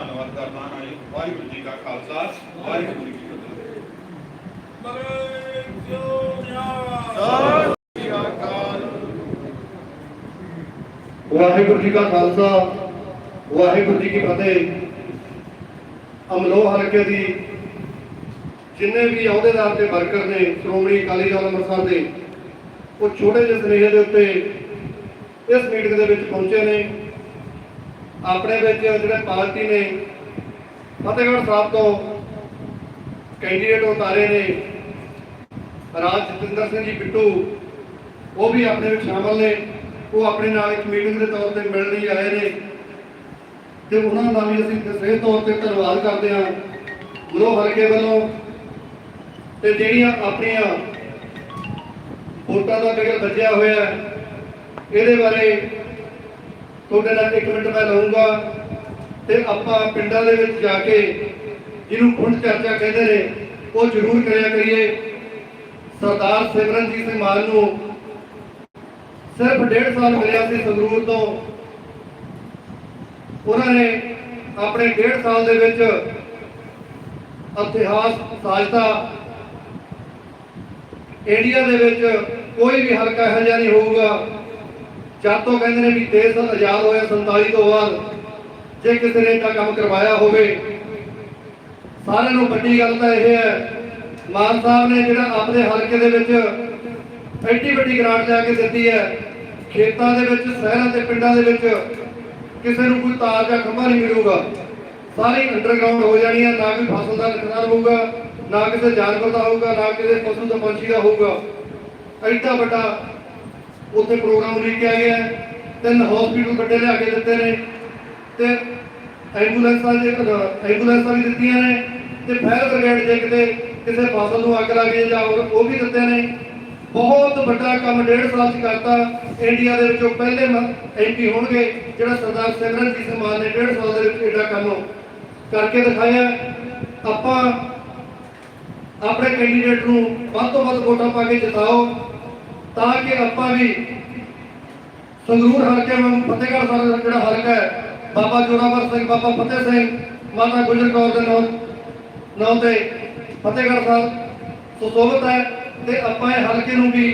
ਧੰਨਵਾਦ ਕਰਦਾ ਹਾਂ ਵਾਹਿਗੁਰੂ ਜੀ ਕਾ ਖਾਲਸਾ, ਵਾਹਿਗੁਰੂ ਜੀ ਕੀ ਫਤਿਹ। ਸਤਿ ਸ੍ਰੀ ਅਕਾਲ ਵਾਹਿਗੁਰੂ ਜੀ ਕਾ ਖਾਲਸਾ, ਵਾਹਿਗੁਰੂ ਜੀ ਕੀ ਫਤਿਹ। ਅਮਲੋ ਹਲਕੇ ਦੀ ਜਿੰਨੇ ਵੀ ਅਹੁਦੇਦਾਰ ਤੇ ਵਰਕਰ ਨੇ, ਸ਼੍ਰੋਮਣੀ ਅਕਾਲੀ ਦਲ ਅੰਮ੍ਰਿਤਸਰ ਦੇ, ਉਹ ਛੋਟੇ ਜਿਹੇ ਸੁਨੇਹੇ ਦੇ ਉੱਤੇ ਇਸ ਮੀਟਿੰਗ ਦੇ ਵਿੱਚ ਪਹੁੰਚੇ ਨੇ। ਆਪਣੇ ਵਿੱਚ ਜਿਹੜੇ ਪਾਰਟੀ ਨੇ, ਫਤਿਹਗੜ੍ਹ ਸਾਹਿਬ ਤੋਂ ਕੈਂਡੀਡੇਟ ਉਤਾਰੇ ਨੇ, ਰਾਜ ਜਤਿੰਦਰ ਸਿੰਘ ਜੀ ਬਿੱਟੂ, ਉਹ ਵੀ ਆਪਣੇ ਵਿੱਚ ਸ਼ਾਮਲ ਨੇ, ਉਹ ਆਪਣੇ ਨਾਲ ਇੱਕ ਮੀਟਿੰਗ ਦੇ ਤੌਰ ਤੇ ਮਿਲਣ ਲਈ ਆਏ ਨੇ। ਤੇ ਉਹਨਾਂ ਦਾ ਵੀ ਅਸੀਂ ਵਿਸ਼ੇਸ਼ ਤੌਰ ਤੇ ਧੰਨਵਾਦ ਕਰਦੇ ਹਾਂ ਗੁਰੂ ਹਲਕੇ ਵੱਲੋਂ। ਤੇ ਜਿਹੜੀਆਂ ਆਪਣੀਆਂ ਵੋਟਾਂ ਦਾ ਬਿਗਲ ਵੱਜਿਆ ਹੋਇਆ ਇਹਦੇ ਬਾਰੇ ਤੁਹਾਡੇ ਨਾਲ ਇੱਕ ਮਿੰਟ ਮੈਂ ਲਵਾਂਗਾ ਤੇ ਆਪਾਂ ਪਿੰਡਾਂ ਦੇ ਵਿੱਚ ਜਾ ਕੇ ਜਿਹਨੂੰ ਪੁੰਡ ਚਰਚਾ ਕਹਿੰਦੇ ਨੇ, ਉਹ ਜ਼ਰੂਰ ਕਰਿਆ ਕਰੀਏ। ਸਰਦਾਰ ਸਿਮਰਨਜੀਤ ਸਿੰਘ ਮਾਨ ਨੂੰ ਸਿਰਫ ਡੇਢ ਸਾਲ ਮਿਲਿਆ ਸੀ ਸੰਗਰੂਰ ਤੋਂ। ਉਹਨਾਂ ਨੇ ਆਪਣੇ ਡੇਢ ਸਾਲ ਦੇ ਵਿੱਚ ਇਤਿਹਾਸ, ਸਾਜਤਾ ਇੰਡੀਆ ਦੇ ਵਿੱਚ ਕੋਈ ਵੀ ਹਲਕਾ ਇਹੋ ਜਿਹਾ ਨਹੀਂ ਹੋਊਗਾ। ਜਦ ਤੋਂ ਕਹਿੰਦੇ ਨੇ ਵੀ ਦੇਸ਼ ਆਜ਼ਾਦ ਹੋਇਆ 47 ਤੋਂ ਬਾਅਦ ਜੇ ਕਿਸੇ ਨੇ ਤਾਂ ਕੰਮ ਕਰਵਾਇਆ ਹੋਵੇ। ਸਾਰਿਆਂ ਨੂੰ ਵੱਡੀ ਗੱਲ ਤਾਂ ਇਹ ਹੈ, ਮਾਨ ਸਾਹਿਬ ਨੇ ਜਿਹੜਾ ਆਪਣੇ ਹਲਕੇ ਦੇ ਵਿੱਚ ਐਡੀ ਵੱਡੀ ਗ੍ਰਾਂਟ ਲੈ ਕੇ ਦਿੱਤੀ ਹੈ, ਖੇਤਾਂ ਦੇ ਵਿੱਚ, ਸ਼ਹਿਰਾਂ ਤੇ ਪਿੰਡਾਂ ਦੇ ਵਿੱਚ ਕਿਸੇ ਨੂੰ ਕੋਈ ਤਾਰ ਜਾਂ ਖੰਭਾ ਨਹੀਂ ਮਿਲੂਗਾ। ਸਾਰੀ ਅੰਡਰਗਰਾਉਂਡ ਹੋ ਜਾਣੀ ਹੈ, ਨਾ ਕੋਈ ਫਸਲ ਦਾ ਨੁਕਸਾਨ ਹੋਊਗਾ, ਨਾ ਕਿਸੇ ਜਾਨਵਰ ਦਾ ਹੋਊਗਾ, ਨਾ ਕਿਸੇ ਪਸ਼ੂ ਦਾ ਪੰਛੀ ਦਾ ਹੋਊਗਾ। ਐਡਾ ਵੱਡਾ ਉੱਥੇ ਪ੍ਰੋਗਰਾਮ ਲਿਖਿਆ ਗਿਆ ਤਿੰਨ ਹਸਪੀਟਲ ਵੱਡੇ ਲਿਆ ਕੇ ਦਿੱਤੇ ਨੇ ਤੇ ਐਂਬੂਲੈਂਸਾਂ ਜੇ ਐਂਬੂਲੈਂਸਾਂ ਵੀ ਦਿੱਤੀਆਂ ਨੇ ਤੇ ਫਾਇਰ ਬ੍ਰਿਗੇਡ ਜੇ ਕਿਤੇ ਕਿਸੇ ਫਸਲ ਨੂੰ ਅੱਗ ਲੱਗ ਜੇ ਜਾਂ ਉਹ ਵੀ ਦਿੱਤੇ ਨੇ। ਬਹੁਤ ਵੱਡਾ ਕੰਮ ਡੇਢ ਸਾਲ ਚ ਕਰਤਾ। ਇੰਡੀਆ ਦੇ ਵਿੱਚੋਂ ਪਹਿਲੇ ਐਮਪੀ ਹੋਣਗੇ, ਜਿਹੜਾ ਸਰਦਾਰ ਸਿਮਰਨਜੀਤ ਸਿੰਘ ਮਾਨ ਨੇ ਡੇਢ ਸਾਲ ਦੇ ਵਿੱਚ ਏਡਾ ਕੰਮ ਕਰਕੇ ਦਿਖਾਇਆ। ਆਪਾਂ ਆਪਣੇ ਕੈਂਡੀਡੇਟ ਨੂੰ ਵੱਧ ਤੋਂ ਵੱਧ ਵੋਟਾਂ ਪਾ ਕੇ ਜਿਤਾਓ। ਤਾਂ ਕਿ ਆਪਾਂ ਵੀ ਸੰਗਰੂਰ ਹਲਕੇ ਵਾਂਗ ਫਤਿਹਗੜ੍ਹ ਸਾਹਿਬ ਦਾ ਜਿਹੜਾ ਹਲਕਾ ਹੈ, ਬਾਬਾ ਜੋਰਾਵਰ ਸਿੰਘ, ਬਾਬਾ ਫਤਿਹ ਸਿੰਘ, ਮਾਤਾ ਗੁਜਰ ਕੌਰ ਦੇ ਨਾਮ ਨਾਮ ਤੇ ਫਤਿਹਗੜ੍ਹ ਸਾਹਿਬ ਸੁਸ਼ੋਭਿਤ ਹੈ ਤੇ ਆਪਾਂ ਇਹ ਹਲਕੇ ਨੂੰ ਵੀ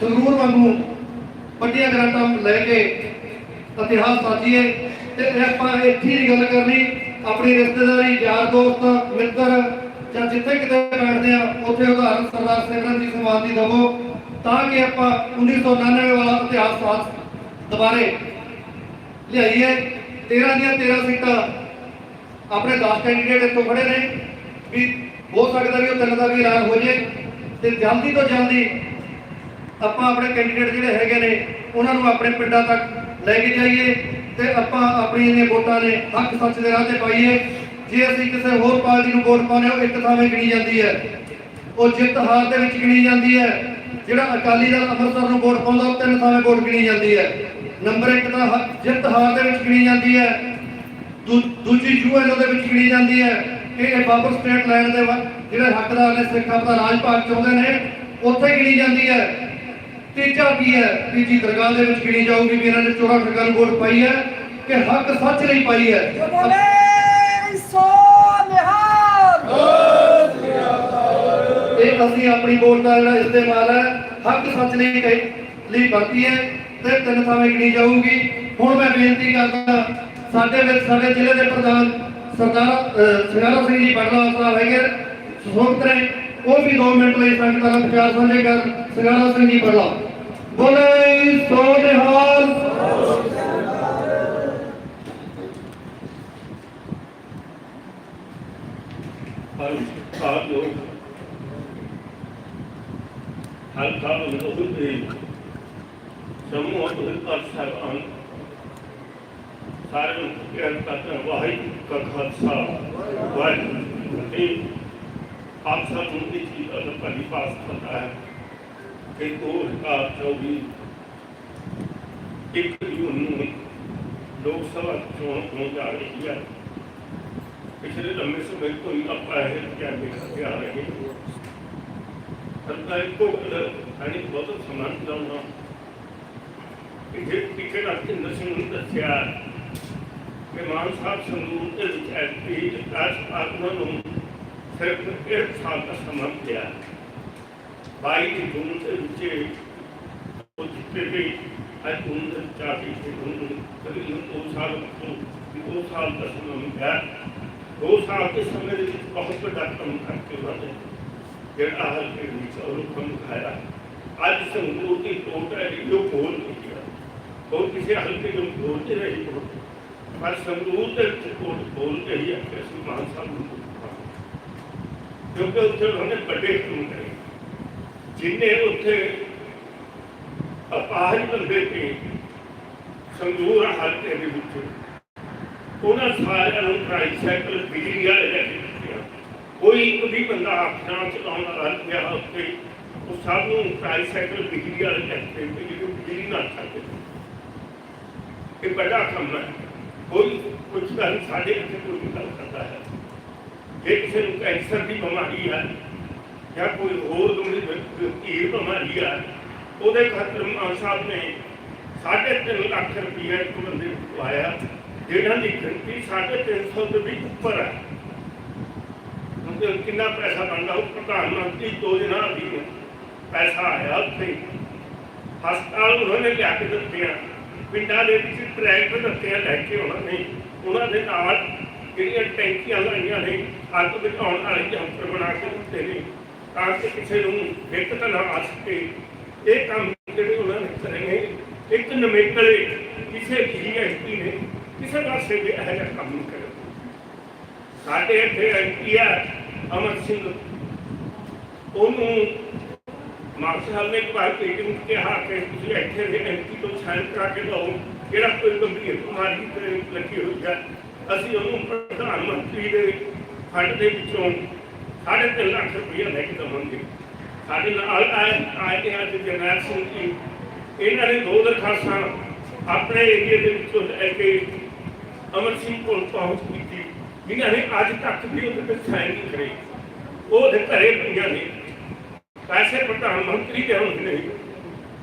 ਸੰਗਰੂਰ ਵਾਂਗੂ ਵੱਡੀਆਂ ਗ੍ਰਾਂਟਾਂ ਲੈ ਕੇ ਇਤਿਹਾਸ ਸਾਜੀਏ ਤੇ ਆਪਾਂ ਇੱਥੇ ਹੀ ਗੱਲ ਕਰਨੀ, ਆਪਣੀ ਰਿਸ਼ਤੇਦਾਰੀ, ਯਾਰ ਦੋਸਤ, ਮਿੱਤਰ ਜਾਂ ਜਿੱਥੇ ਕਿਤੇ ਬੈਠਦੇ ਆ, ਉੱਥੇ ਉਦਾਹਰਨ ਸਰਦਾਰ ਸਿਮਰਨਜੀਤ ਸਿੰਘ ਮਾਨ ਦੀ ਦਵੋ, ਤਾਂ ਕਿ ਆਪਾਂ 1999 ਵਾਲਾ ਇਤਿਹਾਸ ਸਾਜ ਦੁਬਾਰੇ ਲਿਆਈਏ। 13 ਦੀਆਂ 13 ਸੀਟਾਂ ਆਪਣੇ 10 ਕੈਂਡੀਡੇਟ ਇੱਥੋਂ ਖੜੇ ਨੇ, ਵੀ ਹੋ ਸਕਦਾ ਵੀ ਉਹ ਤਿੰਨ ਦਾ ਵੀ ਐਲਾਨ ਹੋ ਜੇ। ਤੇ ਜਲਦੀ ਤੋਂ ਜਲਦੀ ਆਪਾਂ ਆਪਣੇ ਕੈਂਡੀਡੇਟ ਜਿਹੜੇ ਹੈਗੇ ਨੇ, ਉਹਨਾਂ ਨੂੰ ਆਪਣੇ ਪਿੰਡਾਂ ਤੱਕ ਲੈ ਕੇ ਜਾਈਏ ਤੇ ਆਪਾਂ ਆਪਣੀਆਂ ਜਿਹੜੀਆਂ ਵੋਟਾਂ ਨੇ ਹੱਕ ਸੱਚ ਦੇ ਰਾਹ ਤੇ ਪਾਈਏ। ਜੇ ਅਸੀਂ ਕਿਸੇ ਹੋਰ ਪਾਰਟੀ ਨੂੰ ਵੋਟ ਪਾਉਂਦੇ ਹਾਂ ਇੱਕ ਥਾਵੇਂ ਗਿਣੀ ਜਾਂਦੀ ਹੈ। ਉਹ ਜਿੱਤ ਹਾਰ ਦੇ ਵਿੱਚ ਗਿਣੀ ਜਾਂਦੀ ਹੈ। ਜਿਹੜਾ ਅਕਾਲੀ ਦਲ ਅੰਮ੍ਰਿਤਸਰ ਨੂੰ ਵੋਟ ਪਾਉਂਦਾ, ਉਹ ਤਿੰਨ ਥਾਵੇਂ ਵੋਟ ਗਿਣੀ ਜਾਂਦੀ ਹੈ। ਨੰਬਰ 1 ਤਾਂ ਜਿੱਤ ਹਾਰ ਦੇ ਵਿੱਚ ਗਿਣੀ ਜਾਂਦੀ ਹੈ। ਦੂਜੀ ਯੂਐਨਓ ਦੇ ਵਿੱਚ ਗਿਣੀ ਜਾਂਦੀ ਹੈ ਕਿ ਇਹ ਬਾਬਰ ਸਟੇਟ ਲੈਣ ਦੇ ਜਿਹੜੇ ਹੱਕਦਾਰ ਨੇ ਸਿੱਖ ਆਪਣਾ ਰਾਜ ਭਾਗ ਚਾਹੁੰਦੇ ਨੇ, ਉੱਥੇ ਗਿਣੀ ਜਾਂਦੀ ਹੈ। ਤੀਜਾ ਕੀ ਹੈ? ਤੀਜੀ ਦਰਗਾਹ ਦੇ ਵਿੱਚ ਗਿਣੀ ਜਾਊਗੀ ਵੀ ਇਹਨਾਂ ਨੇ ਚੋਰਾਂ ਠੱਗਾਂ ਨੂੰ ਵੋਟ ਪਾਈ ਹੈ ਕਿ ਹੱਕ ਸੱਚ ਲਈ ਪਾਈ ਹੈ। ਇਹ ਅਸੀਂ ਆਪਣੀ ਵੋਟ ਦਾ ਜਿਹੜਾ ਇਸਤੇਮਾਲ ਹੈ, ਹੱਕ ਸੱਚ ਲਈ ਕਹੀ- ਲਈ ਵਰਤੀ ਹੈ ਤੇ ਤਿੰਨ ਥਾਵੇਂ ਗਿਣੀ ਜਾਊਗੀ। ਹੁਣ ਮੈਂ ਬੇਨਤੀ ਕਰਦਾ, ਸਾਡੇ ਵਿੱਚ ਸਾਡੇ ਜ਼ਿਲ੍ਹੇ ਦੇ ਪ੍ਰਧਾਨ ਸਰਦਾਰ ਸਿੰਘਾਰਾ ਸਿੰਘ ਜੀ ਬੜਲਾ ਸਾਹਿਬ ਹੈਗੇ ਸੁਖਮਤ ਨੇ ਉਹ ਵੀ 2 ਮਿੰਟ ਲਈ ਸੰਗਤਾਂ ਨਾਲ ਪਿਆਰ ਸਾਂਝੇ ਕਰ ਸਿੰਘਾਰਾ ਸਿੰਘ ਜੀ ਬੜਲਾ ਬੋਲੇ ਸੋ ਨਿਹਾਲ। ਹਰ ਸਾਲ ਲੋਕ ਹਰ ਸਾਲ ਲੋਕ ਦੇ ਸਮੂਹ ਤੋਂ ਕਰ ਸਾਹਿਬਾਨ ਸਾਰੇ ਨੂੰ ਪਿਆਰ ਕਰਦਾ ਵਾਹਿਗੁਰੂ ਕਾ ਖਾਲਸਾ ਵਾਹਿਗੁਰੂ ਜੀ ਕੀ ਫਤਿਹ ਆਪ ਸਭ ਨੂੰ ਦੀ ਚੀਜ਼ ਅਦਰ ਪਰੀ ਪਾਸ ਪਤਾ ਹੈ ਕਿ ਦੋ ਹਜ਼ਾਰ ਚੌਵੀ ਇੱਕ ਜੂਨ ਨੂੰ ਲੋਕ ਸਭਾ ਚੋਣ ਹੋਣ ਜਾ ਰਹੀ ਹੈ ਪਿਛਲੇ ਲੰਮੇ ਸਮੇਂ ਤੋਂ ਹੀ ਆਪਾਂ ਇਹ ਕਿਆ ਦੇਖਦੇ ਆ ਰਹੇ ਹਾਂ। ਸਰਕਾਰ ਕੋ ਅਣੀ ਬਹੁਤ ਸਮਾਨ ਲਾਉਣਾ ਕਿ ਜੇ ਟਿਕਟ ਅਰਥ ਨਸ਼ੇ ਨੂੰ ਦੱਸਿਆ। ਕਿ ਮਾਨ ਸਾਹਿਬ ਸੰਗਰੂਰ ਦੇ ਵਿੱਚ ਐਸਪੀ ਵਿਕਾਸ ਆਤਮਾ ਨੂੰ ਸਿਰਫ ਇੱਕ ਸਾਲ ਦਾ ਸਮਾਂ ਮਿਲਿਆ। ਬਾਈ ਦੀ ਜੂਨ ਦੇ ਵਿੱਚ ਉਹ ਜਿੱਤੇ ਵੀ ਅੱਜ ਜੂਨ ਦੇ ਚਾਹੀ ਤੇ ਜੂਨ ਤਕਰੀਬਨ ਦੋ ਸਾਲ ਤੋਂ ਦੋ ਸਾਲ ਦਾ ਸਮਾਂ ਮਿਲਿਆ। ਦੋ ਸਾਲ ਦੇ ਸਮੇਂ ਦੇ ਵਿੱਚ ਬਹੁਤ ਵੱਡਾ ਕੰਮ ਕਰਕੇ ਉਹਨਾਂ ਨੇ ਜਿਹੜਾ ਹਾਲ ਕੇ ਵਿੱਚ ਉਹ ਕੰਮ ਖਾਇਆ ਅੱਜ ਸੰਗਰੂਰ ਦੀ ਟੋਟ ਜੋ ਬੋਲ ਨਹੀਂ ਹੈ ਹੋਰ ਕਿਸੇ ਹਲਕੇ ਨੂੰ ਬੋਲ ਨਹੀਂ ਰਹੀ। ਪਰ ਸੰਗਰੂਰ ਦੇ ਵਿੱਚ ਟੋਟ ਬੋਲ ਰਹੀ ਹੈ ਸਾਹਿਬ ਨੂੰ ਕਿਉਂਕਿ ਉੱਥੇ ਉਹਨੇ ਵੱਡੇ ਕੰਮ ਕਰੇ। ਜਿੰਨੇ ਉੱਥੇ ਅਪਾਹਜ ਬੰਦੇ ਤੇ ਸੰਗਰੂਰ ਹਲਕੇ ਦੇ ਵਿੱਚ ਉਹਨਾਂ ਸਾਰਿਆਂ ਨੂੰ ਟ੍ਰਾਈਸਾਈਕਲ ਬਿਜਲੀ ਵਾਲੇ ਲੈ ਕੇ ਦਿੱਤੇ ਕੋਈ ਇੱਕ ਵੀ ਬੰਦਾ ਆਪਣਾ ਚਲਾਉਣ ਵਾਲਾ ਨਹੀਂ ਗਿਆ ਉੱਥੇ। ਉਹ ਸਭ ਨੂੰ ਟ੍ਰਾਈਸਾਈਕਲ ਬਿਜਲੀ ਵਾਲੇ ਲੈ ਕੇ ਦਿੱਤੇ ਜਿਹੜੇ ਬਿਜਲੀ ਨਾਲ ਚੱਲਦੇ ਇਹ ਵੱਡਾ ਕੰਮ ਹੈ। ਕੋਈ ਪੁੱਛਦਾ ਨਹੀਂ, ਸਾਡੇ ਇੱਥੇ ਕੋਈ ਵੀ ਗੱਲ ਕਰਦਾ ਹੈ। ਜੇ ਕਿਸੇ ਨੂੰ ਕੈਂਸਰ ਦੀ ਬਿਮਾਰੀ ਹੈ, ਜਾਂ ਕੋਈ ਹੋਰ ਗੰਭੀਰ ਬਿਮਾਰੀ ਹੈ, ਉਹਦੇ ਖਾਤਰ ਮਾਨ ਸਾਹਿਬ ਨੇ ਸਾਢੇ ਤਿੰਨ ਲੱਖ ਰੁਪਏ ਇੱਕ ਬੰਦੇ ਨੂੰ ਲਵਾਇਆ ਜਿਹਨਾਂ ਦੀ ਗਿਣਤੀ ਸਾਢੇ ਤਿੰਨ ਸੌ ਦੇ ਵੀ ਉੱਪਰ ਹੈ। ਹੁਣ ਕਿੰਨਾ ਪੈਸਾ ਬਣਦਾ, ਉਹ ਪ੍ਰਧਾਨ ਮੰਤਰੀ ਯੋਜਨਾ ਦੀ ਪੈਸਾ ਆਇਆ ਉੱਥੇ। ਹਸਪਤਾਲ ਉਹਨਾਂ ਨੇ ਲਿਆ ਕੇ ਦਿੱਤੇ ਪਿੰਡਾਂ ਦੇ ਵਿੱਚ ਟਰੈਕਟਰ ਦਿੱਤੇ ਲੈ ਕੇ ਉਹਨਾਂ ਨੇ। ਉਹਨਾਂ ਦੇ ਨਾਲ ਜਿਹੜੀਆਂ ਟੈਂਕੀਆਂ ਲਾਈਆਂ ਨੇ, ਅੱਗ ਬੁਝਾਉਣ ਵਾਲੇ ਯੰਤਰ ਬਣਾ ਕੇ ਦਿੱਤੇ ਨੇ, ਤਾਂ ਕਿ ਕਿਸੇ ਨੂੰ ਦਿੱਕਤ ਨਾ ਆ ਸਕੇ। ਇਹ ਕੰਮ ਜਿਹੜੇ ਉਹਨਾਂ ਨੇ ਕਰੇ ਨੇ, ਇੱਕ ਨਵੇਕਲੇ ਕਿਸੇ ਜੀਐਸਟੀ ਨੇ ਕਿਸੇ ਪਾਸੇ ਵੀ ਇਹੋ ਜਿਹਾ ਕੰਮ ਨਹੀਂ ਕਰਿਆ ਸਾਡੇ ਇੱਥੇ ਐਮਪੀ ਅਮਰ ਸਿੰਘ। ਉਹਨੂੰ ਮਾਨ ਨੇ ਇੱਕ ਵਾਰ ਕਿਹਾ ਕਿ ਤੁਸੀਂ ਇੱਥੇ ਦੇ ਐਮਪੀ ਤੋਂ ਸਾਈਨ ਕਰਾ ਕੇ ਦਿਓ ਜਿਹੜਾ ਕੋਈ ਗੰਭੀਰ ਬਿਮਾਰੀ ਤੇ ਲੱਗੀ ਹੋਈ ਹੈ। ਅਸੀਂ ਉਹਨੂੰ ਪ੍ਰਧਾਨ ਮੰਤਰੀ ਦੇ ਫੰਡ ਦੇ ਵਿੱਚੋਂ ਸਾਢੇ ਤਿੰਨ ਲੱਖ ਰੁਪਏ ਲੈ ਕੇ ਦੇਵਾਂਗੇ। ਸਾਡੇ ਨਾਲ ਆਏ ਆਏ ਨੇ ਅੱਜ ਜਰਨੈਲ ਸਿੰਘ ਜੀ, ਇਹਨਾਂ ਨੇ ਦੋ ਦਰਖਾਸਤਾਂ ਆਪਣੇ ਏਰੀਆ ਦੇ ਵਿੱਚੋਂ ਲੈ ਕੇ ਅਮਰ ਸਿੰਘ ਕੋਲ ਪਹੁੰਚ ਕੀਤੀ। ਜਿਨ੍ਹਾਂ ਨੇ ਅੱਜ ਤੱਕ ਵੀ ਉਹਦੇ ਤੇ ਸਾਈਨ ਨਹੀਂ ਕਰੇ। ਉਹਦੇ ਘਰੇ ਪਈਆਂ ਨੇ। ਪੈਸੇ ਪ੍ਰਧਾਨ ਮੰਤਰੀ ਦੇ ਹੁੰਦੇ ਨੇ।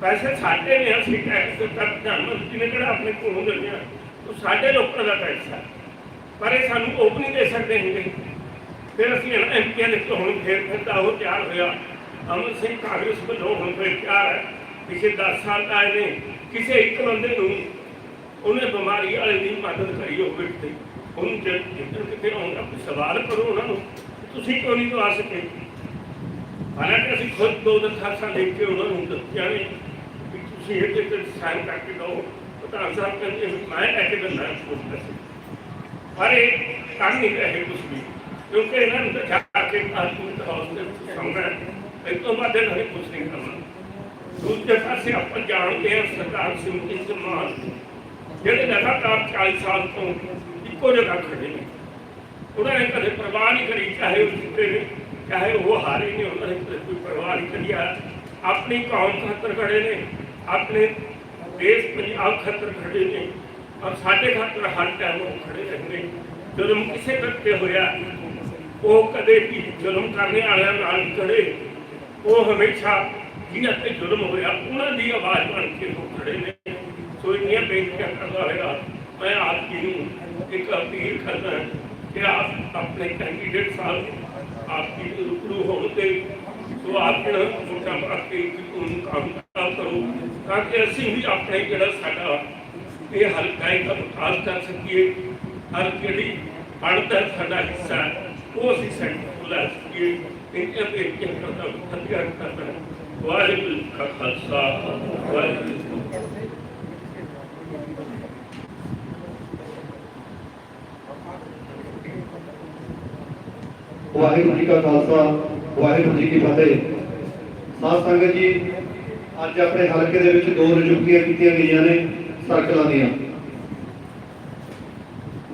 ਪੈਸੇ ਸਾਡੇ ਨੇ, ਅਸੀਂ ਟੈਕਸ ਦਿੱਤਾ ਪ੍ਰਧਾਨ ਮੰਤਰੀ ਨੇ ਕਿਹੜਾ ਆਪਣੇ ਕੋਲੋਂ ਦਿੰਦੇ ਉਹ ਸਾਡੇ ਲੋਕਾਂ ਦਾ ਪੈਸਾ ਪਰ ਇਹ ਸਾਨੂੰ ਉਹ ਨਹੀਂ ਦੇ ਸਕਦੇ ਹੁੰਦੇ ਫਿਰ ਅਸੀਂ ਐਮਪੀਆਂ ਦੇ ਤੋਂ ਹੁਣ ਫੇਰ ਫਿਰ ਤਾਂ ਉਹ ਤਿਆਰ ਹੋਇਆ। ਅਮਰ ਸਿੰਘ ਕਾਂਗਰਸ ਵੱਲੋਂ ਹੁਣ ਫਿਰ ਤਿਆਰ ਹੈ। ਪਿਛੇ 10 ਸਾਲ ਦਾ ਇਹਨੇ ਕਿਸੇ ਇੱਕ ਬੰਦੇ ਨੂੰ ਉਹਨੇ ਬਿਮਾਰੀ ਵਾਲੇ ਦੀ ਮਦਦ ਕਰੀ ਹੋਵੇ ਤੇ ਉਹਨੂੰ ਜੇ ਜਿੱਦਣ ਕਿਤੇ ਆਉਂਦਾ ਕੋਈ ਸਵਾਲ ਕਰੋ ਉਹਨਾਂ ਨੂੰ ਕਿ ਤੁਸੀਂ ਕਿਉਂ ਨਹੀਂ ਦਵਾ ਸਕੇ ਹਾਲਾਂਕਿ ਅਸੀਂ ਖੁਦ ਦੋ ਦਰਖਾਸਤਾਂ ਲਿਖ ਕੇ ਉਹਨਾਂ ਨੂੰ ਦਿੱਤੀਆਂ ਨੇ ਵੀ ਤੁਸੀਂ ਇਹਦੇ ਤੇ ਸਾਈਨ ਕਰਕੇ ਦਿਓ ਪ੍ਰਧਾਨ ਸਾਹਿਬ ਕਹਿੰਦੇ ਵੀ ਮੈਂ ਲੈ ਕੇ ਦਿੰਦਾ ਰਿਪੋਰਟ ਪੈਸੇ ਪਰ ਇਹ ਕੰਮ ਨਹੀਂ ਰਹੇ ਕੁਝ ਵੀ ਕਿਉਂਕਿ ਇਹਨਾਂ ਨੂੰ ਤਾਂ ਜਾ ਕੇ ਕਾਨੂੰਨ ਦਾ ਹਾਊਸ ਦੇ ਵਿੱਚ ਸਾਹਮਣੇ ਇਹ ਤੋਂ ਬਾਅਦ ਇਹਨਾਂ ਨੇ ਕੁਝ ਨਹੀਂ ਕਰਨਾ ਦੂਜੇ ਪਾਸੇ ਆਪਾਂ ਜਾਣਦੇ ਹਾਂ ਸਰਦਾਰ ਸਿੰਘ ਜੀ ਮਾਨ ਜਿਹੜੇ ਲਗਾਤਾਰ 40 ਸਾਲ ਤੋਂ ਇੱਕੋ ਜਗ੍ਹਾ ਖੜੇ ਨੇ, ਉਹਨਾਂ ਨੇ ਕਦੇ ਪਰਵਾਹ ਨਹੀਂ ਕਰੀ, ਚਾਹੇ ਉਹ ਜਿੱਤੇ ਨੇ, ਚਾਹੇ ਉਹ ਹਾਰੇ ਨੇ, ਉਹਨਾਂ ਨੇ ਕਦੇ ਕੋਈ ਪਰਵਾਹ ਨਹੀਂ ਕਰੀ। ਆ ਆਪਣੀ ਕੌਮ ਖਾਤਰ ਖੜੇ ਨੇ, ਆਪਣੇ ਦੇਸ਼ ਪੰਜਾਬ ਖਾਤਰ ਖੜੇ ਨੇ, ਔਰ ਸਾਡੇ ਖਾਤਰ ਹਰ ਟਾਈਮ ਉਹ ਖੜੇ ਰਹਿੰਦੇ ਜ਼ੁਲਮ ਕਿਸੇ ਕਰਕੇ ਹੋਇਆ, ਉਹ ਕਦੇ ਵੀ ਜ਼ੁਲਮ ਕਰਨ ਵਾਲਿਆਂ ਨਾਲ ਖੜੇ। ਉਹ ਹਮੇਸ਼ਾ ਜਿਹਨਾਂ ਤੇ ਜ਼ੁਲਮ ਹੋਇਆ, ਉਹਨਾਂ ਦੀ ਆਵਾਜ਼ ਬਣ ਕੇ ਉਹ ਖੜੇ ਨੇ। ਬੇਨਤੀਆਂ ਕਰਦਾ ਮੈਂ ਆਪ ਜੀ ਨੂੰ ਇੱਕ ਅਪੀਲ ਕਰਦਾ ਕਿ ਆਪ ਆਪਣੇ ਕੈਂਡੀਡੇਟ ਸਾਹਿਬ ਆਪ ਜੀ ਦੇ ਰੂਬਰੂ ਹੋਣ ਤੇ ਸੋ ਆਪ ਜਿਹੜਾ ਵੋਟਾਂ ਪਾ ਕੇ ਉਹਨੂੰ ਕੰਮ ਕਰੋ, ਤਾਂ ਕਿ ਅਸੀਂ ਵੀ ਆਪਣੇ ਜਿਹੜਾ ਸਾਡਾ ਇਹ ਹਲਕਾ ਹੈ ਵਿਕਾਸ ਕਰ ਸਕੀਏ। ਹਰ ਜਿਹੜੀ ਬਣਦਾ ਸਾਡਾ ਹਿੱਸਾ ਉਹ ਅਸੀਂ ਸੈਂਟਰ ਲੈ ਸਕੀਏ। ਇਹ ਇਹ ਬੇਨਤੀਆਂ ਕਰਦਾ ਕਰਦਾ ਵਾਹਿਗੁਰੂ ਕਾ ਖਾਲਸਾ, ਵਾਹਿਗੁਰੂ ਜੀ ਕੀ ਫਤਿਹ ਵਾਹਿਗੁਰੂ ਜੀ ਕਾ ਖਾਲਸਾ, ਵਾਹਿਗੁਰੂ ਜੀ ਕੀ ਫਤਿਹ। ਸਾਧ ਸੰਗਤ ਜੀ, ਅੱਜ ਆਪਣੇ ਹਲਕੇ ਦੇ ਵਿੱਚ ਦੋ ਨਿਯੁਕਤੀਆਂ ਕੀਤੀਆਂ ਗਈਆਂ ਨੇ ਸਰਕਲਾਂ ਦੀਆਂ।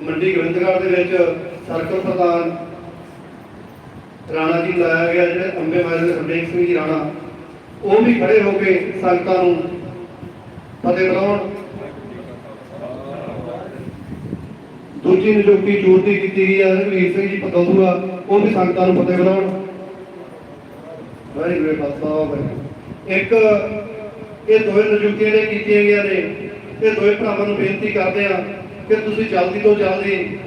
ਮੰਡੀ ਗੋਬਿੰਦਗੜ੍ਹ ਦੇ ਵਿੱਚ ਸਰਕਲ ਪ੍ਰਧਾਨ ਰਾਣਾ ਜੀ ਲਾਇਆ ਗਿਆ, ਜਿਹੜੇ ਅੰਬੇ ਮਹਾਰਾਜ ਹਰਦੇਵ ਸਿੰਘ ਜੀ ਰਾਣਾ, ਉਹ ਵੀ ਖੜੇ ਹੋ ਕੇ ਸੰਗਤਾਂ ਨੂੰ ਫਤਿਹ ਬੁਲਾਉਣ ਦੂਜੀ ਨਿਯੁਕਤੀ ਚੂਰਤੀ ਕੀਤੀ ਗਈ ਹੈ ਰਘਵੀਰ ਸਿੰਘ ਜੀ ਪਤੌਦੂਆ, ਉਹ ਵੀ ਸੰਗਤਾਂ ਨੂੰ ਫਤਿਹ ਬੁਲਾਉਣ। ਵਾਹਿਗੁਰੂ ਜੀ ਕਾ ਇੱਕ, ਇਹ ਦੋਵੇਂ ਨਿਯੁਕਤੀਆਂ ਨੇ ਕੀਤੀਆਂ ਗਈਆਂ ਨੇ, ਇਹ ਦੋਵੇਂ ਭਰਾਵਾਂ ਨੂੰ ਬੇਨਤੀ ਕਰਦੇ ਆ ਕਿ ਤੁਸੀਂ ਜਲਦੀ ਤੋਂ ਜਲਦੀ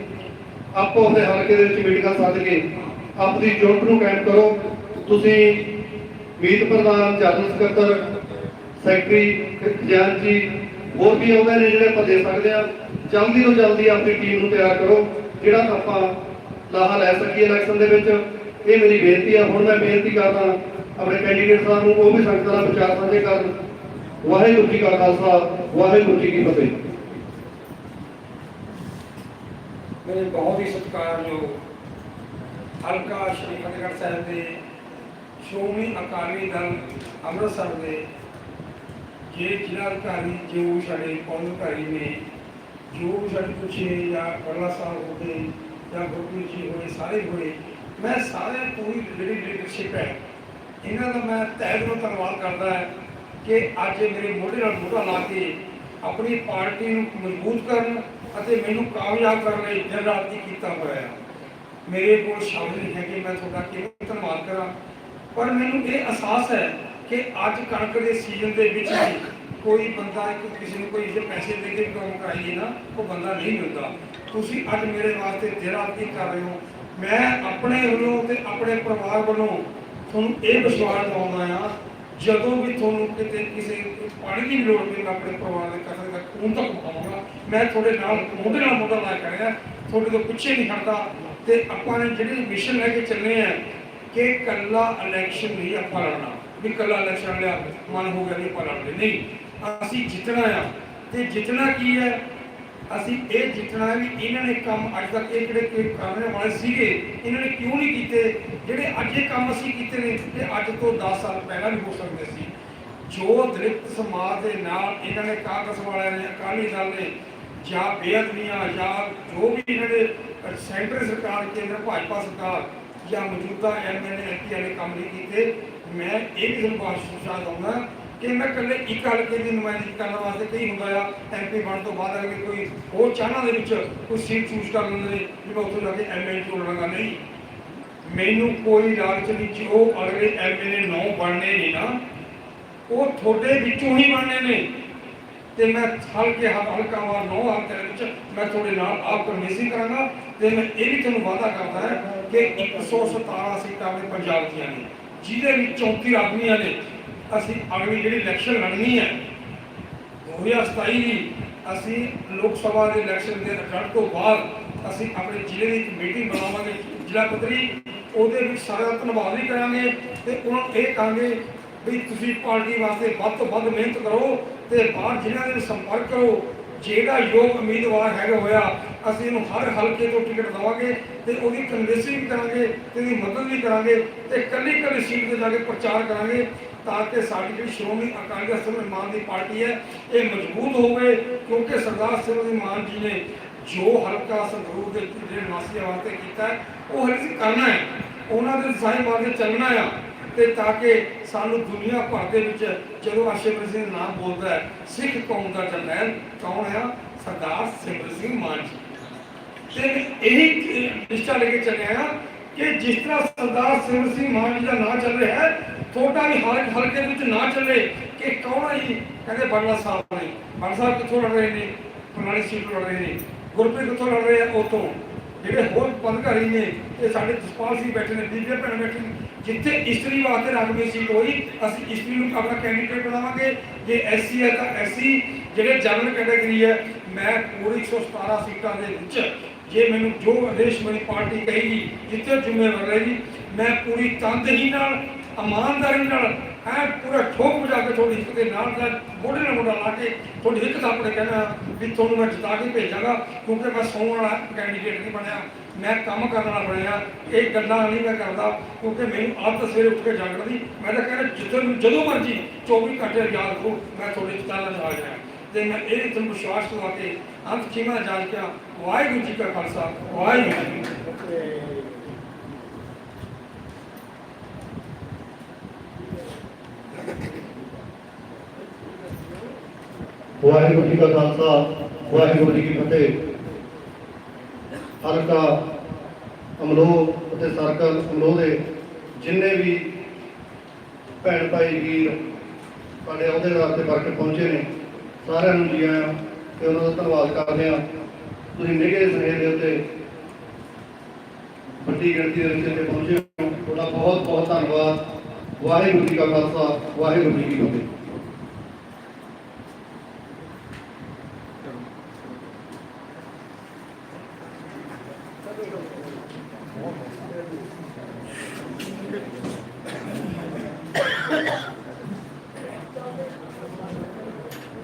ਆਪੋ ਆਪਣੇ ਹਲਕੇ ਦੇ ਵਿੱਚ ਮੀਟਿੰਗਾਂ ਸੱਦ ਕੇ ਆਪਣੀ ਜੁਟ ਨੂੰ ਕਾਇਮ ਕਰੋ। ਤੁਸੀਂ ਮੀਤ ਪ੍ਰਧਾਨ, ਜਨਰਲ ਸਕੱਤਰ, ਸੈਕਟਰੀ ਖਜ਼ਾਨਚੀ ਹੋਰ ਵੀ ਆਉਂਦੇ ਨੇ ਜਿਹੜੇ ਆਪਾਂ ਦੇ ਸਕਦੇ ਆ। ਜਲਦੀ ਤੋਂ ਜਲਦੀ ਆਪਣੀ ਟੀਮ ਨੂੰ ਤਿਆਰ ਕਰੋ। ਜਿਹੜਾ ਆਪਾਂ ਲਾਹਾ ਲੈ ਸਕੀਏ ਇਲੈਕਸ਼ਨ ਦੇ ਵਿੱਚ, ਇਹ ਮੇਰੀ ਬੇਨਤੀ ਆ। ਹੁਣ ਮੈਂ ਬੇਨਤੀ ਕਰਦਾ ਆਪਣੇ ਕੈਂਡੀਡੇਟ ਸਾਹਿਬ ਨੂੰ, ਉਹ ਵੀ ਸੰਗਤਾਂ ਨਾਲ ਵਿਚਾਰ ਸਾਂਝੇ ਕਰਨ। ਵਾਹਿਗੁਰੂ ਜੀ ਕਾ ਖਾਲਸਾ, ਵਾਹਿਗੁਰੂ ਜੀ ਕੀ ਫਤਿਹ। ਮੇਰੇ ਬਹੁਤ ਹੀ ਸਤਿਕਾਰਯੋਗ ਹਲਕਾ ਸ਼੍ਰੀ ਫਤਿਹਗੜ੍ਹ ਸਾਹਿਬ ਦੇ ਸ਼੍ਰੋਮਣੀ ਅਕਾਲੀ ਦਲ ਅੰਮ੍ਰਿਤਸਰ ਦੇ, ਜੇ ਜ਼ਿਲ੍ਹਾ ਅਧਿਕਾਰੀ ਜੋ ਸਾਡੇ ਕੌਮ ਨੇ ਜੋ ਵੀ ਸਾਡੇ ਪੁੱਛੇ ਜਾਂ ਬਰਲਾ ਸਾਹਿਬ ਹੋਵੇ ਜਾਂ ਗੁਰਪ੍ਰੀਤ ਜੀ ਹੋਏ, ਸਾਰੇ ਹੋਏ, ਮੈਂ ਸਾਰਿਆਂ ਤੋਂ ਹੀ ਜਿਹੜੀ ਲੀਡਰਸ਼ਿਪ ਹੈ ਇਹਨਾਂ ਦਾ ਮੈਂ ਤਹਿ ਦਿਲੋਂ ਧੰਨਵਾਦ ਕਰਦਾ ਹੈ ਕਿ ਅੱਜ ਮੇਰੇ ਮੋਢੇ ਨਾਲ ਮੋਢਾ ਲਾ ਕੇ ਆਪਣੀ ਪਾਰਟੀ ਨੂੰ ਮਜ਼ਬੂਤ ਕਰਨ ਅਤੇ ਮੈਨੂੰ ਕਾਮਯਾਬ ਕਰਨ ਲਈ ਦਿਨ ਰਾਤ ਦੀ ਕੀਤਾ ਹੋਇਆ ਹੈ। ਮੇਰੇ ਕੋਲ ਸ਼ਬਦ ਨਹੀਂ ਹੈ ਕਿ ਮੈਂ ਤੁਹਾਡਾ ਕਿਵੇਂ ਧੰਨਵਾਦ ਕਰਾਂ। ਪਰ ਮੈਨੂੰ ਇਹ ਅਹਿਸਾਸ ਹੈ ਕਿ ਅੱਜ ਕਣਕ ਦੇ ਸੀਜ਼ਨ ਦੇ ਵਿੱਚ ਵੀ ਕੋਈ ਬੰਦਾ ਇੱਕ ਕਿਸੇ ਨੂੰ ਕੋਈ ਜੇ ਪੈਸੇ ਦੇ ਕੇ ਕੰਮ ਕਰਾਈਏ ਨਾ, ਉਹ ਬੰਦਾ ਨਹੀਂ ਮਿਲਦਾ। ਤੁਸੀਂ ਅੱਜ ਮੇਰੇ ਵਾਸਤੇ ਦਿਨ ਰਾਤ ਕਰ ਰਹੇ ਹੋ। ਮੈਂ ਆਪਣੇ ਵੱਲੋਂ ਤੇ ਆਪਣੇ ਪਰਿਵਾਰ ਵੱਲੋਂ ਤੁਹਾਨੂੰ ਇਹ ਵਿਸ਼ਵਾਸ ਦਿਵਾਉਂਦਾ ਆ ਜਦੋਂ ਵੀ ਤੁਹਾਨੂੰ ਕਿਤੇ ਕਿਸੇ ਪਾਣੀ ਦੀ ਲੋੜ ਪਈ ਆਪਣੇ ਪਰਿਵਾਰ ਦੇ ਕਥਨ ਦਾ ਖੂਨ ਤੱਕ ਪਾਵਾਂਗਾ। ਮੈਂ ਤੁਹਾਡੇ ਨਾਲ ਮੋਢੇ ਨਾਲ ਮੋਢਾ ਲਾ ਕੇ ਖੜਿਆ ਤੁਹਾਡੇ ਤੋਂ ਪਿੱਛੇ ਨਹੀਂ ਹਟਦਾ। ਤੇ ਆਪਾਂ ਨੇ ਜਿਹੜੇ ਮਿਸ਼ਨ ਲੈ ਕੇ ਚੱਲੇ ਆ ਕਿ ਕੱਲਾ ਇਲੈਕਸ਼ਨ ਨਹੀਂ ਆਪਾਂ ਲੜਨਾ। ਵੀ ਕੱਲਾ ਇਲੈਕਸ਼ਨ ਲਿਆ ਮਨ ਹੋ ਗਿਆ ਵੀ ਆਪਾਂ ਲੜਦੇ। ਨਹੀਂ ਅਸੀਂ ਜਿੱਤਣਾ ਆ। ਤੇ ਜਿੱਤਣਾ ਕੀ ਹੈ? ਅਸੀਂ ਇਹ ਜਿੱਤਣਾ ਵੀ ਇਹਨਾਂ ਨੇ ਕੰਮ ਅੱਜ ਤੱਕ ਇਹ ਜਿਹੜੇ ਕੋਈ ਕਰਨ ਵਾਲੇ ਸੀਗੇ, ਇਹਨਾਂ ਨੇ ਕਿਉਂ ਨਹੀਂ ਕੀਤੇ? ਜਿਹੜੇ ਅੱਜ ਇਹ ਕੰਮ ਅਸੀਂ ਕੀਤੇ ਨੇ ਤੇ ਅੱਜ ਤੋਂ 10 ਸਾਲ ਪਹਿਲਾਂ ਵੀ ਹੋ ਸਕਦੇ ਸੀ। ਜੋ ਦਲਿਤ ਸਮਾਜ ਦੇ ਨਾਲ ਇਹਨਾਂ ਨੇ ਕਾਂਗਰਸ ਵਾਲਿਆਂ ਨੇ, ਅਕਾਲੀ ਦਲ ਨੇ, ਜਾਂ ਬੇਅਦਬੀਆਂ, ਜਾਂ ਜੋ ਵੀ ਇਹਨਾਂ ਦੇ ਸੈਂਟਰ ਸਰਕਾਰ, ਕੇਂਦਰ ਭਾਜਪਾ ਸਰਕਾਰ, ਜਾਂ ਮੌਜੂਦਾ ਐਮਐਲਏ ਐਮਪੀ ਵਾਲੇ ਕੰਮ ਨਹੀਂ ਕੀਤੇ, ਮੈਂ ਇਹ ਵੀ ਤੁਹਾਨੂੰ ਬਾਸ਼ਾ ਦਊਂਗਾ ਕਿ ਮੈਂ ਇਕੱਲੇ ਇੱਕ ਹਲਕੇ ਦੀ ਨੁਮਾਇੰਦਗੀ ਕਰਨ ਵਾਸਤੇ ਕਈ ਹੁੰਦਾ ਆ ਐਮਪੀ ਬਣ ਤੋਂ ਬਾਅਦ ਅਗਰ ਕੋਈ ਹੋਰ ਚਾਹਨਾ ਦੇ ਵਿੱਚ ਕੋਈ ਸੀਟ ਚੂਜ਼ ਕਰ ਲੈਂਦੇ ਨੇ ਵੀ ਮੈਂ ਉੱਥੋਂ ਜਾ ਕੇ ਐਮਐਲਏ ਚੁਣਾਂਗਾ ਨਹੀਂ। ਮੈਨੂੰ ਕੋਈ ਲਾਲਚ ਨਹੀਂ ਜੋ ਅਗਲੇ ਐਮਐਲਏ ਨੌ ਬਣਨੇ ਨੇ ਨਾ। ਉਹ ਤੁਹਾਡੇ ਵਿੱਚੋਂ ਹੀ ਬਣਨੇ ਨੇ। ਤੇ ਮੈਂ ਹਲਕੇ ਹਲਕਾ ਵਾਰ ਨੌ ਹਲਕੇ ਵਿੱਚ ਮੈਂ ਤੁਹਾਡੇ ਨਾਲ ਆਪ ਕਨਵੀਨਸਿੰਗ ਕਰਾਂਗਾ ਤੇ ਮੈਂ ਇਹ ਵੀ ਤੁਹਾਨੂੰ ਵਾਅਦਾ ਕਰਦਾ ਹੈ ਕਿ 117 ਸੀਟਾਂ ਦੇ ਪੰਜਾਬ ਦੀਆਂ ਨੇ, ਜਿਹਦੇ ਵਿੱਚ 34 ਆਦਮੀਆਂ ਨੇ। ਅਸੀਂ ਅਗਲੀ ਜਿਹੜੀ ਇਲੈਕਸ਼ਨ ਲੜਨੀ ਹੈ 2027 ਦੀ ਅਸੀਂ ਲੋਕ ਸਭਾ ਦੇ ਇਲੈਕਸ਼ਨ ਦੇ ਰਿਜ਼ਲਟ ਤੋਂ ਬਾਅਦ ਅਸੀਂ ਆਪਣੇ ਜ਼ਿਲ੍ਹੇ ਦੀ ਇੱਕ ਮੀਟਿੰਗ ਬਣਾਵਾਂਗੇ, ਜ਼ਿਲ੍ਹਾ ਪੱਧਰੀ। ਉਹਦੇ ਵਿੱਚ ਸਾਰਾ ਧੰਨਵਾਦ ਵੀ ਕਰਾਂਗੇ ਤੇ ਉਹਨਾਂ ਨੂੰ ਇਹ ਕਹਾਂਗੇ ਵੀ ਤੁਸੀਂ ਪਾਰਟੀ ਵਾਸਤੇ ਵੱਧ ਤੋਂ ਵੱਧ ਮਿਹਨਤ ਕਰੋ ਤੇ ਬਾਹਰ ਜ਼ਿਲ੍ਹਿਆਂ ਦੇ ਸੰਪਰਕ ਕਰੋ। ਜਿਹੜਾ ਯੋਗ ਉਮੀਦਵਾਰ ਹੈਗਾ ਹੋਇਆ, ਅਸੀਂ ਇਹਨੂੰ ਹਰ ਹਲਕੇ ਤੋਂ ਟਿਕਟ ਦਵਾਂਗੇ ਤੇ ਉਹਦੀ ਕਨਵਿੰਸਿੰਗ ਵੀ ਕਰਾਂਗੇ ਤੇ ਉਹਦੀ ਮਦਦ ਵੀ ਕਰਾਂਗੇ ਤੇ ਕੱਲੀ ਕੱਲੀ ਸੀਟ ਤੇ ਜਾ ਕੇ ਪ੍ਰਚਾਰ ਕਰਾਂਗੇ। ਤਾਂ ਕਿ ਸਾਡੀ ਜਿਹੜੀ ਸ਼੍ਰੋਮਣੀ ਅਕਾਲੀ ਦਲ ਸਿਮਰਨ ਦੀ ਪਾਰਟੀ ਹੈ, ਇਹ ਮਜ਼ਬੂਤ ਹੋਵੇ, ਕਿਉਂਕਿ ਸਰਦਾਰ ਸਿਮਰਨ ਮਾਨ ਜੀ ਨੇ ਜੋ ਹਲਕਾ ਸੰਗਰੂਰ ਦੇ ਜਿਹੜੇ ਨਿਵਾਸੀਆਂ ਵਾਸਤੇ ਕੀਤਾ ਉਹ ਹਲੇ ਕਰਨਾ ਹੈ। ਉਹਨਾਂ ਦੇ ਸਾਈਂ ਵਾਸਤੇ ਚੱਲਣਾ ਆ ਤੇ ਤਾਂ ਕਿ ਸਾਨੂੰ ਦੁਨੀਆ ਭਰ ਦੇ ਵਿੱਚ ਜਦੋਂ ਆਸ਼ਿਫ ਸਿੰਘ ਦਾ ਨਾਮ ਬੋਲਦਾ ਹੈ, ਸਿੱਖ ਕੌਮ ਦਾ ਜਰਨੈਲ ਕੌਣ ਆ? ਸਰਦਾਰ ਸਿਮਰ ਸਿੰਘ ਮਾਨ ਜੀ। ਤੇ ਮੈਂ ਇਹੀ ਰਿਸ਼ਤਾ ਲੈ ਕੇ ਚੱਲਿਆ ਆ ਕਿ ਜਿਸ ਤਰ੍ਹਾਂ ਸਰਦਾਰ ਸਿਮਰ ਸਿੰਘ ਮਾਨ ਜੀ ਦਾ ਨਾਂ ਚੱਲ ਰਿਹਾ ਹੈ ਤੁਹਾਡਾ ਵੀ ਹਰ ਇੱਕ ਹਲਕੇ ਵਿੱਚ ਨਾ ਚੱਲੇ ਕਿ ਕੌਣ ਹੈ ਜੀ? ਕਹਿੰਦੇ ਬਾਲਾ ਸਾਹਿਬ ਨੇ। ਬਾਲਾ ਸਾਹਿਬ ਕਿੱਥੋਂ ਲੜ ਰਹੇ ਨੇ? ਫਲਾਣੀ ਸੀਟ ਲੜ ਰਹੇ ਨੇ। ਗੁਰਪ੍ਰੀਤ ਕਿੱਥੋਂ ਲੜ ਰਹੇ ਆ? ਉਤੋਂ ਜਿਹੜੇ ਹੋਰ ਪਦਕਾਰੀ ਨੇ, ਇਹ ਸਾਡੇ ਜਸਪਾਲ ਸਿੰਘ ਬੈਠੇ ਨੇ, ਬੀਬੀਆਂ ਭੈਣਾਂ ਬੈਠੇ ਨੇ। ਜਿੱਥੇ ਇਸਤਰੀ ਵਾਸਤੇ ਰਕਮੀ ਸੀਟ ਹੋਈ, ਅਸੀਂ ਇਸਤਰੀ ਨੂੰ ਆਪਣਾ ਕੈਂਡੀਡੇਟ ਬਣਾਵਾਂਗੇ। ਜੇ ਐਸਸੀ ਹੈ ਤਾਂ ਐਸਸੀ ਜਿਹੜੇ ਜਨਰਲ ਕੈਟਾਗਰੀ ਹੈ, ਮੈਂ ਪੂਰੀ 117 ਸੀਟਾਂ ਦੇ ਵਿੱਚ, ਜੇ ਮੈਨੂੰ ਜੋ ਆਦੇਸ਼ ਮੇਰੀ ਪਾਰਟੀ ਕਹੇਗੀ, ਜਿੱਥੇ ਜ਼ਿੰਮੇਵਾਰ ਰਹੇਗੀ, ਮੈਂ ਪੂਰੀ ਤਨਦੇਹੀ ਨਾਲ ਇਮਾਨਦਾਰੀ ਨਾਲ ਐ ਪੂਰਾ ਠੋਕ ਵਜਾ ਕੇ ਤੁਹਾਡੀ ਹਿੱਕ ਦੇ ਨਾਲ ਦਾ ਮੋਢੇ ਨਾਲ ਮੋਢਾ ਲਾ ਕੇ ਤੁਹਾਡੀ ਹਿੱਕ ਦਾ ਆਪਣੇ ਕਹਿਣਾ ਵੀ ਤੁਹਾਨੂੰ ਮੈਂ ਜਿਤਾ ਕੇ ਭੇਜਾਂਗਾ, ਕਿਉਂਕਿ ਮੈਂ ਸੌਣ ਵਾਲਾ ਕੈਂਡੀਡੇਟ ਨਹੀਂ ਬਣਿਆ, ਮੈਂ ਕੰਮ ਕਰਨ ਵਾਲਾ ਬਣਿਆ, ਇਹ ਗੱਲਾਂ ਨਹੀਂ ਮੈਂ ਕਰਦਾ, ਕਿਉਂਕਿ ਮੈਨੂੰ ਆਪ ਸਵੇਰੇ ਉੱਠ ਕੇ ਜਾਗਣ ਦੀ ਮੈਂ ਤਾਂ ਕਹਿੰਦਾ ਜਿੱਦੋਂ ਜਦੋਂ ਮਰਜ਼ੀ 24 ਘੰਟੇ ਯਾਦ ਰੱਖੋ, ਮੈਂ ਤੁਹਾਡੇ ਜਿਤਾਣਾ ਜਾ ਰਿਹਾ। ਤੇ ਮੈਂ ਇਹ ਤੁਹਾਨੂੰ ਵਿਸ਼ਵਾਸ ਦਵਾ ਕੇ ਅੰਤ ਖਿਮਾ ਜਾਣ ਕੇ ਵਾਹਿਗੁਰੂ ਜੀ ਕਾ ਖਾਲਸਾ, ਵਾਹਿਗੁਰੂ ਜੀ ਕੀ ਫਤਿਹ। ਵਾਹਿਗੁਰੂ ਜੀ ਕਾ ਖਾਲਸਾ, ਵਾਹਿਗੁਰੂ ਜੀ ਕੀ ਫਤਿਹ। ਹਲਕਾ ਅਮਲੋ ਅਤੇ ਸਰਕਲ ਅਮਲੋ ਦੇ ਜਿੰਨੇ ਵੀ ਭੈਣ ਭਾਈ, ਵੀਰ ਸਾਡੇ ਅਹੁਦੇਦਾਰ ਤੇ ਵਰਕਰ ਪਹੁੰਚੇ ਨੇ, ਸਾਰਿਆਂ ਨੂੰ ਜੀ ਆਇਆਂ ਤੇ ਉਹਨਾਂ ਦਾ ਧੰਨਵਾਦ ਕਰਦੇ ਹਾਂ। ਤੁਸੀਂ ਨਿੱਘੇ ਸਮੇਂ ਦੇ ਉੱਤੇ ਵੱਡੀ ਗਿਣਤੀ ਦੇ ਵਿੱਚ ਇੱਥੇ ਪਹੁੰਚੇ ਹੋ। ਤੁਹਾਡਾ ਬਹੁਤ ਬਹੁਤ ਧੰਨਵਾਦ। ਵਾਹਿਗੁਰੂ ਜੀ ਕਾ ਖਾਲਸਾ, ਵਾਹਿਗੁਰੂ ਜੀ ਕੀ ਫਤਿਹ।